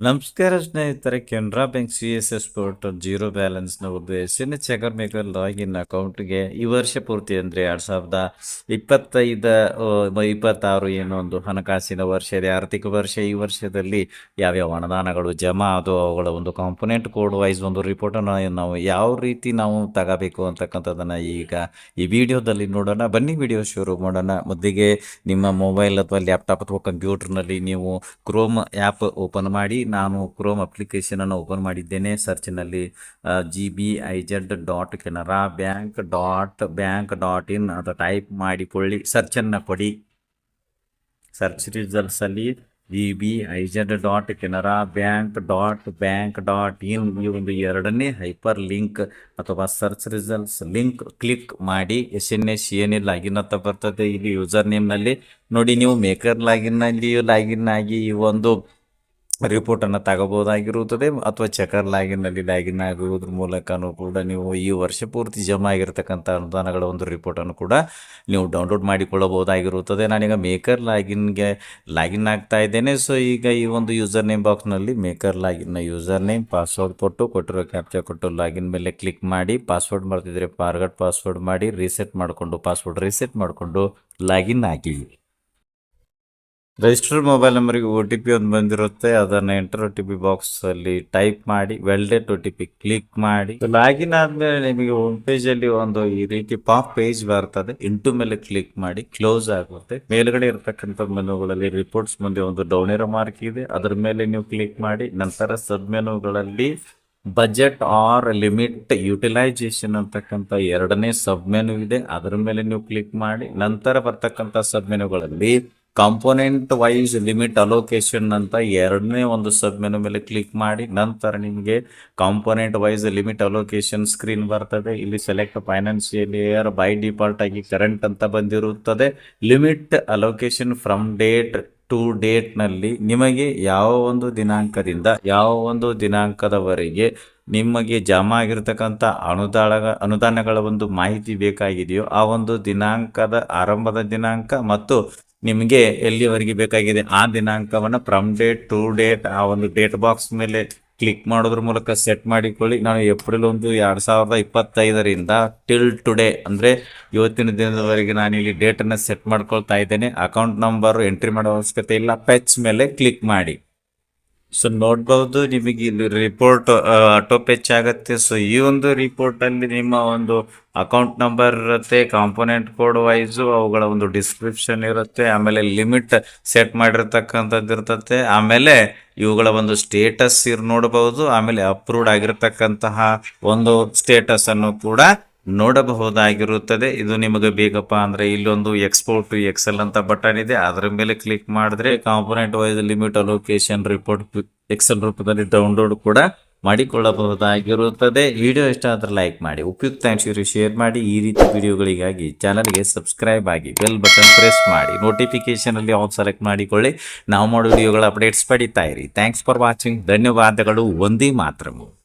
ನಮಸ್ಕಾರ ಸ್ನೇಹಿತರೆ, Canara bank C S S portal zero ಬ್ಯಾಲೆನ್ಸ್ನ ಒಂದು ಎಸ್ ಎನ್ ಮೇಕರ್ ಲಾಗಿನ್ ಅಕೌಂಟ್ಗೆ ಈ ವರ್ಷ ಪೂರ್ತಿ ಅಂದರೆ ಎರಡು ಸಾವಿರದ ಇಪ್ಪತ್ತೈದ ಇಪ್ಪತ್ತಾರು ಏನೋ ಒಂದು ಹಣಕಾಸಿನ ವರ್ಷ ಇದೆ. ಆರ್ಥಿಕ ವರ್ಷ ಈ ವರ್ಷದಲ್ಲಿ ಯಾವ್ಯಾವ ಅನುದಾನಗಳು ಜಮಾ ಅದು ಅವುಗಳ ಒಂದು ಕಾಂಪೊನೆಂಟ್ ಕೋಡ್ ವೈಸ್ ಒಂದು ರಿಪೋರ್ಟನ್ನು ನಾವು ಯಾವ ರೀತಿ ನಾವು ತಗೋಬೇಕು ಅಂತಕ್ಕಂಥದ್ದನ್ನು ಈಗ ಈ ವಿಡಿಯೋದಲ್ಲಿ ನೋಡೋಣ. ಬನ್ನಿ ವಿಡಿಯೋ ಶುರು ಮಾಡೋಣ. ಮೊದಲಿಗೆ ನಿಮ್ಮ ಮೊಬೈಲ್ ಅಥವಾ ಲ್ಯಾಪ್ಟಾಪ್ ಅಥವಾ ಕಂಪ್ಯೂಟರ್ನಲ್ಲಿ ನೀವು ಕ್ರೋಮ್ ಆ್ಯಪ್ ಓಪನ್ ಮಾಡಿ ನಾನು ಕ್ರೋಮ್ ಅಪ್ಲಿಕೇಶನನ್ನು ಓಪನ್ ಮಾಡಿದ್ದೇನೆ. ಸರ್ಚ್ನಲ್ಲಿ G B I Z dot Canara bank dot bank dot in ಅಂತ ಟೈಪ್ ಮಾಡಿಕೊಳ್ಳಿ. ಸರ್ಚನ್ನು ಕೊಡಿ. Search ರಿಸಲ್ಟ್ಸಲ್ಲಿ G B I Z dot Canara bank dot bank dot in ಈ ಒಂದು ಎರಡನೇ ಹೈಪರ್ ಲಿಂಕ್ ಅಥವಾ ಸರ್ಚ್ ರಿಸಲ್ಟ್ಸ್ ಲಿಂಕ್ ಕ್ಲಿಕ್ ಮಾಡಿ. ಎಸ್ ಎನ್ ಎಸ್ ಏನಿಲ್ಲ ಲಾಗಿನ್ ಅಂತ ಬರ್ತದೆ. ಇಲ್ಲಿ ಯೂಸರ್ ನೇಮ್ನಲ್ಲಿ ನೋಡಿ, ನೀವು ಮೇಕರ್ ಲಾಗಿನ್ನಲ್ಲಿ ಲಾಗಿನ್ ಆಗಿ ಈ ಒಂದು ರಿಪೋರ್ಟನ್ನು ತಗೋಬೋದಾಗಿರುತ್ತದೆ ಅಥವಾ ಚೆಕರ್ ಲಾಗಿನ್ನಲ್ಲಿ ಲಾಗಿನ್ ಆಗುವುದ್ರ ಮೂಲಕನೂ ಕೂಡ ನೀವು ಈ ವರ್ಷ ಪೂರ್ತಿ ಜಮಾ ಆಗಿರ್ತಕ್ಕಂಥ ಅನುದಾನಗಳ ಒಂದು ರಿಪೋರ್ಟನ್ನು ಕೂಡ ನೀವು ಡೌನ್ಲೋಡ್ ಮಾಡಿಕೊಳ್ಳಬಹುದಾಗಿರುತ್ತದೆ. ನಾನೀಗ ಮೇಕರ್ ಲಾಗಿನ್ಗೆ ಲಾಗಿನ್ ಆಗ್ತಾ ಇದ್ದೇನೆ. ಸೊ ಈಗ ಈ ಒಂದು ಯೂಸರ್ ನೇಮ್ ಬಾಕ್ಸ್ನಲ್ಲಿ ಮೇಕರ್ ಲಾಗಿನ್ನ ಯೂಸರ್ ನೇಮ್, ಪಾಸ್ವರ್ಡ್ ಕೊಟ್ಟು, ಕೊಟ್ಟಿರೋ ಕ್ಯಾಪ್ಚರ್ ಕೊಟ್ಟು ಲಾಗಿನ್ ಮೇಲೆ ಕ್ಲಿಕ್ ಮಾಡಿ, ಪಾಸ್ವರ್ಡ್ ಮಾಡ್ತಿದ್ರೆ ಫಾರ್ಗಟ್ ಪಾಸ್ವರ್ಡ್ ಮಾಡಿ, ರೀಸೆಟ್ ಮಾಡಿಕೊಂಡು, ಪಾಸ್ವರ್ಡ್ ರೀಸೆಟ್ ಮಾಡಿಕೊಂಡು ಲಾಗಿನ್ ಆಗಿ ರಿಜಿಸ್ಟರ್ಡ್ ಮೊಬೈಲ್ ನಂಬರಿಗೆ ಒ ಟಿ ಪಿ ಒಂದು ಬಂದಿರುತ್ತೆ. ಅದನ್ನು enter O T P box ಅಲ್ಲಿ ಟೈಪ್ ಮಾಡಿ validate O T P click ಮಾಡಿ. ಲಾಗಿನ್ ಆದ್ಮೇಲೆ ನಿಮಗೆ ಹೋಮ್ ಪೇಜ್ ಅಲ್ಲಿ ಒಂದು ಈ ರೀತಿ ಪಾಪ್ ಪೇಜ್ ಬರ್ತದೆ. ಇಂಟು ಮೇಲೆ ಕ್ಲಿಕ್ ಮಾಡಿ ಕ್ಲೋಸ್ ಆಗುತ್ತೆ. ಮೇಲ್ಗಡೆ ಇರತಕ್ಕಂಥ ಮೆನುಗಳಲ್ಲಿ ರಿಪೋರ್ಟ್ಸ್ ಮುಂದೆ ಒಂದು ಡೌನೇರೋ ಮಾರ್ಕ್ ಇದೆ. ಅದರ ಮೇಲೆ ನೀವು ಕ್ಲಿಕ್ ಮಾಡಿ, ನಂತರ ಸಬ್ ಮೆನುಗಳಲ್ಲಿ ಬಜೆಟ್ ಆರ್ ಲಿಮಿಟ್ ಯುಟಿಲೈಸೇಷನ್ ಅಂತಕ್ಕಂಥ ಎರಡನೇ ಸಬ್ ಮೆನು ಇದೆ. ಅದರ ಮೇಲೆ ನೀವು ಕ್ಲಿಕ್ ಮಾಡಿ, ನಂತರ ಬರ್ತಕ್ಕಂಥ ಸಬ್ ಮೆನುಗಳಲ್ಲಿ ಕಾಂಪೋನೆಂಟ್ ವೈಸ್ ಲಿಮಿಟ್ ಅಲೋಕೇಶನ್ ಅಂತ ಎರಡನೇ ಒಂದು ಸಬ್ ಮೆನು ಮೇಲೆ ಕ್ಲಿಕ್ ಮಾಡಿ, ನಂತರ ನಿಮಗೆ component wise limit allocation screen ಬರ್ತದೆ. ಇಲ್ಲಿ select financial year by default ಆಗಿ ಕರೆಂಟ್ ಅಂತ ಬಂದಿರುತ್ತದೆ. Limit allocation from date to ಡೇಟ್ನಲ್ಲಿ ನಿಮಗೆ ಯಾವ ಒಂದು ದಿನಾಂಕದಿಂದ ಯಾವ ಒಂದು ದಿನಾಂಕದವರೆಗೆ ನಿಮಗೆ ಜಮಾ ಆಗಿರ್ತಕ್ಕಂಥ ಅನುದಾನ ಅನುದಾನಗಳ ಒಂದು ಮಾಹಿತಿ ಬೇಕಾಗಿದೆಯೋ ಆ ಒಂದು ದಿನಾಂಕದ ಆರಂಭದ ದಿನಾಂಕ ಮತ್ತು ನಿಮಗೆ ಎಲ್ಲಿವರೆಗೆ ಬೇಕಾಗಿದೆ ಆ ದಿನಾಂಕವನ್ನು ಫ್ರಮ್ ಡೇಟ್ ಟು ಡೇಟ್ ಆ ಒಂದು ಡೇಟ್ ಬಾಕ್ಸ್ ಮೇಲೆ ಕ್ಲಿಕ್ ಮಾಡೋದ್ರ ಮೂಲಕ ಸೆಟ್ ಮಾಡಿಕೊಳ್ಳಿ. ನಾನು ಏಪ್ರಿಲ್ ಒಂದು ಎರಡು ಸಾವಿರದ ಇಪ್ಪತ್ತೈದರಿಂದ ಟಿಲ್ ಟುಡೇ ಅಂದರೆ ಇವತ್ತಿನ ದಿನದವರೆಗೆ ನಾನು ಇಲ್ಲಿ ಡೇಟನ್ನು ಸೆಟ್ ಮಾಡ್ಕೊಳ್ತಾ ಇದ್ದೇನೆ. ಅಕೌಂಟ್ ನಂಬರು ಎಂಟ್ರಿ ಮಾಡೋ ಅವಶ್ಯಕತೆ ಇಲ್ಲ. ಪೆಚ್ ಮೇಲೆ ಕ್ಲಿಕ್ ಮಾಡಿ. ಸೊ ನೋಡ್ಬಹುದು ನಿಮಗೆ ಇಲ್ಲಿ ರಿಪೋರ್ಟ್ ಆಟೋ ಪೆಚ್ ಆಗುತ್ತೆ. ಸೊ ಈ ಒಂದು ರಿಪೋರ್ಟ್ ಅಲ್ಲಿ ನಿಮ್ಮ ಒಂದು ಅಕೌಂಟ್ ನಂಬರ್ ಇರುತ್ತೆ ಕಾಂಪೋನೆಂಟ್ ಕೋಡ್ ವೈಸು ಅವುಗಳ ಒಂದು ಡಿಸ್ಕ್ರಿಪ್ಷನ್ ಇರುತ್ತೆ, ಆಮೇಲೆ ಲಿಮಿಟ್ ಸೆಟ್ ಮಾಡಿರ್ತಕ್ಕಂಥದ್ದು ಇರ್ತತೆ, ಆಮೇಲೆ ಇವುಗಳ ಒಂದು ಸ್ಟೇಟಸ್ ಇರ್ ನೋಡಬಹುದು ಆಮೇಲೆ ಅಪ್ರೂವ್ಡ್ ಆಗಿರ್ತಕ್ಕಂತಹ ಒಂದು ಸ್ಟೇಟಸ್ ಅನ್ನು ಕೂಡ ನೋಡಬಹುದಾಗಿರುತ್ತದೆ. ಇದು ನಿಮಗೆ ಬೇಕಪ್ಪ ಅಂದ್ರೆ ಇಲ್ಲೊಂದು ಎಕ್ಸ್ಪೋರ್ಟ್ ಟು ಎಕ್ಸೆಲ್ ಅಂತ ಬಟನ್ ಇದೆ. ಅದರ ಮೇಲೆ ಕ್ಲಿಕ್ ಮಾಡಿದ್ರೆ component wise limit allocation report Excel ರೂಪದಲ್ಲಿ ಡೌನ್ಲೋಡ್ ಕೂಡ ಮಾಡಿಕೊಳ್ಳಬಹುದಾಗಿರುತ್ತದೆ. ವಿಡಿಯೋ ಇಷ್ಟ ಆದ್ರೆ ಲೈಕ್ ಮಾಡಿ. ಉಪಯುಕ್ತ ಅಂಶಗಳು ಶೇರ್ ಮಾಡಿ. ಈ ರೀತಿ ವಿಡಿಯೋಗಳಿಗಾಗಿ ಚಾನಲ್ಗೆ ಸಬ್ಸ್ಕ್ರೈಬ್ ಆಗಿ ಬೆಲ್ ಬಟನ್ ಪ್ರೆಸ್ ಮಾಡಿ. ನೋಟಿಫಿಕೇಶನ್ ಅಲ್ಲಿ ಆಲ್ ಸೆಲೆಕ್ಟ್ ಮಾಡಿಕೊಳ್ಳಿ. ನಾವು ಮಾಡೋ ವಿಡಿಯೋಗಳ ಅಪ್ಡೇಟ್ಸ್ ಪಡಿತಾ ಇರಿ. ಥ್ಯಾಂಕ್ಸ್ ಫಾರ್ ವಾಚಿಂಗ್ ಧನ್ಯವಾದಗಳು. ಒಂದೇ ಮಾತ್ರಮು